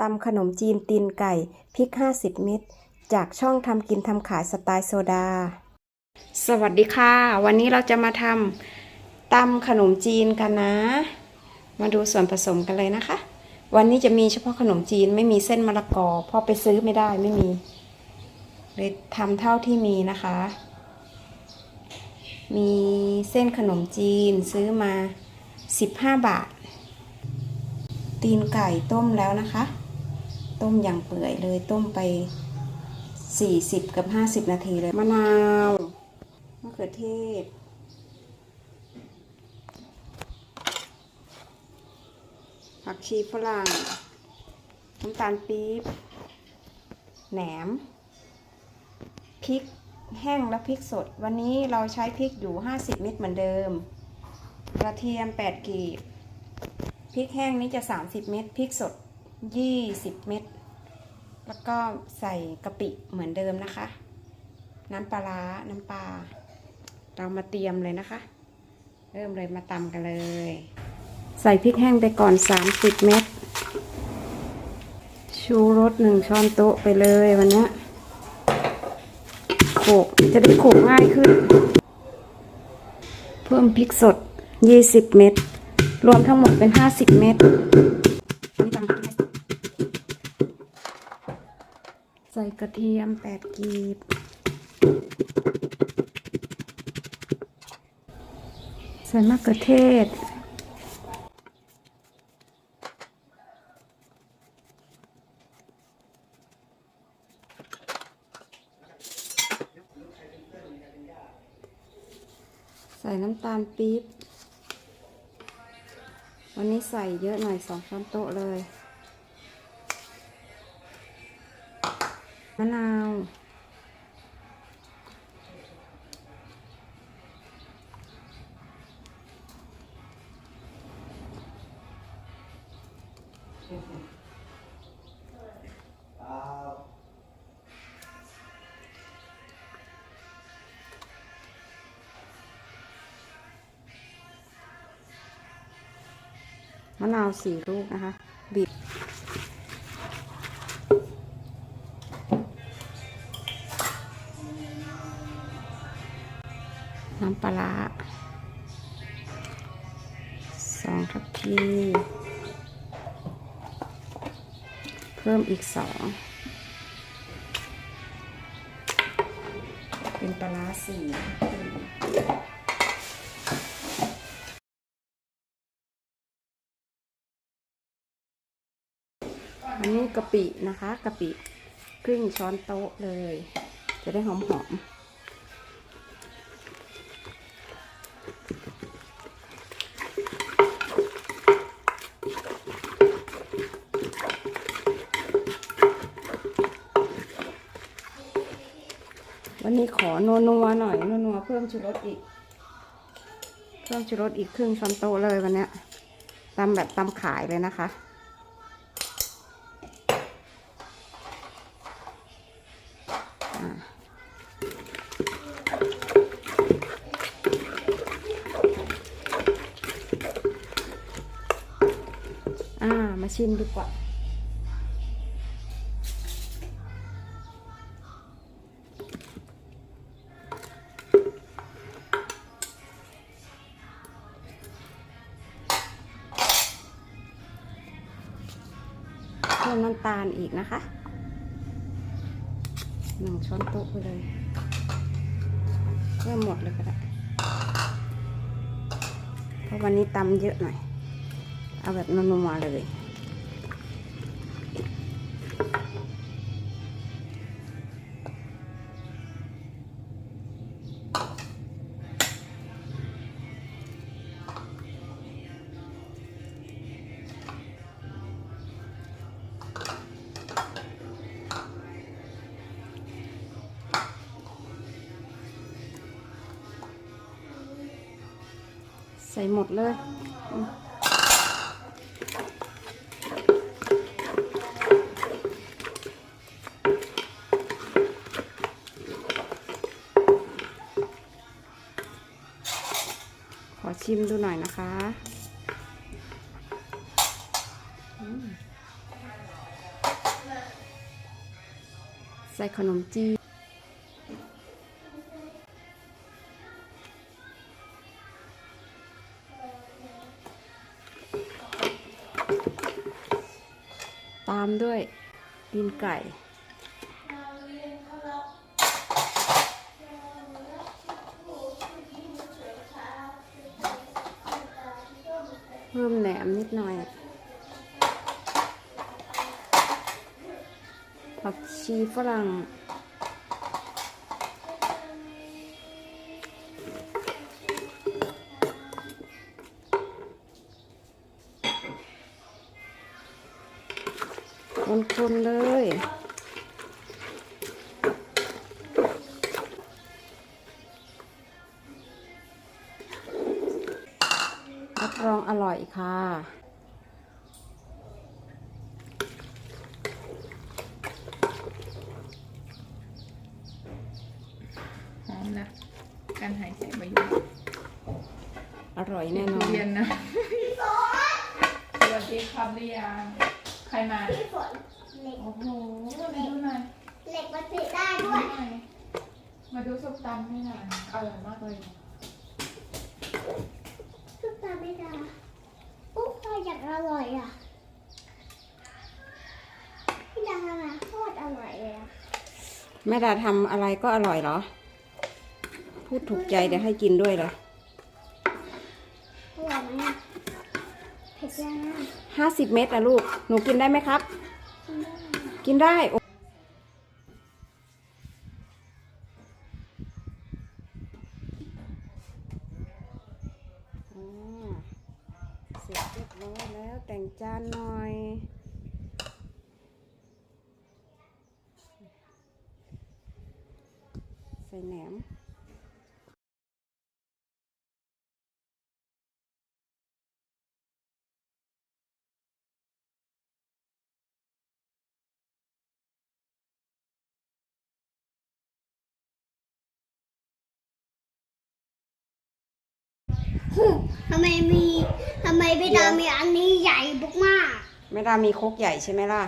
ตำขนมจีนตีนไก่พริก 50 เม็ดจากช่องทำกินทำขายสไตล์โซดา สวัสดีค่ะ วันนี้เราจะมาทำตำขนมจีนกันนะ มาดูส่วนผสมกันเลยนะคะ วันนี้จะมีเฉพาะขนมจีนไม่มีเส้นมะละกอเพราะไปซื้อไม่ได้ไม่มีเลยทำเท่าที่มีนะคะ มีเส้นขนมจีนซื้อมา 15 บาท ตีนไก่ต้มแล้วนะคะ ต้มอย่างเปื่อยเลยต้มไป 40 กับ 50 นาทีเลย มะนาวมะเขือเทศ ผักชีฝรั่งน้ำตาลปี๊บแหนมพริกแห้งและพริกสด วันนี้เราใช้พริกอยู่ 50 เม็ดเหมือนเดิม กระเทียม 8 กีบพริกแห้งนี้จะ 30 เม็ดพริกสด 20 เม็ด แล้วก็ใส่กะปิเหมือนเดิมนะคะ น้ำปลาร้าน้ำปลา เรามาเตรียมเลยนะคะ เริ่มเลยมาตำกันเลย ใส่พริกแห้งไปก่อน 30 เม็ด ชูรสหนึ่งช้อนโต๊ะไปเลยวันนี้โขกจะได้โขกง่ายขึ้น เพิ่มพริกสด 20 เม็ด รวมทั้งหมดเป็น 50 เม็ด ใส่กระเทียม8กีบ ใส่มะเขือเทศ ใส่น้ำตาลปี๊บ วันนี้ใส่เยอะหน่อยสองช้อนโต๊ะเลย มะนาวมะนาวสี่ลูกนะคะ บีบ น้ำปลาร้าสองทัพพี เพิ่มอีกสอง เป็นปลาร้าสี่อันนี้กะปินะคะกะปิครึ่งช้อนโต๊ะเลย จะได้หอมหอม วันนี้ขอนัวนัวหน่อยนัวนัวเพิ่มชูรสอีก เพิ่มชูรสอีกครึ่งช้อนโต๊ะเลยวันนี้ตำแบบตำขายเลยนะคะ อ่า มาชิมดีกว่า พิ่มน้ำตาลอีกนะคะหนึ่งช้อนโต๊ะไปเลยเพิ่มหมดเลยก็ได้เพราะวันนี้ตำเยอะหน่อย เอาแบบนัวๆเลย ใส่หมดเลยขอชิมดูหน่อยนะคะ ใส่ขนมจีน ตามด้วยตีนไก่ เพิ่มแหนมนิดหน่อยผักชีฝรั่ง คนๆเลยรับรองอร่อยค่ะหอมนะ การหายใจมาอยู่อร่อยแน่นอทุนเรียนนะ สวัสดีครับเรียง ใครมาพี่ฝนเหล็กโอ้โหมาดูหน่อยเหล็กมันติดได้ดูด้วยหน่อยมาดูส้มตำให้หน่อยอร่อยมากเลยทุกตาไม่ได้ปุ๊บก็อยากอร่อยอะพี่ดานะโคตรอร่อยเลยอะแม่ดาทำอะไรก็อร่อยเหรอ พูดถูกใจเดี๋ยวให้กินด้วยเหรออร่อยไหม ห้าสิบเม็ดอะลูก หนูกินได้ไหมครับ กินได้กินได้โอ้อ่าเสร็จเรียบร้อยแล้วแต่งจานหน่อยใส่แหนม ทำไมมีทำไมพี่ดามีอันนี้ใหญ่มากแม่ดามีคกใหญ่ใช่ไหมล่ะ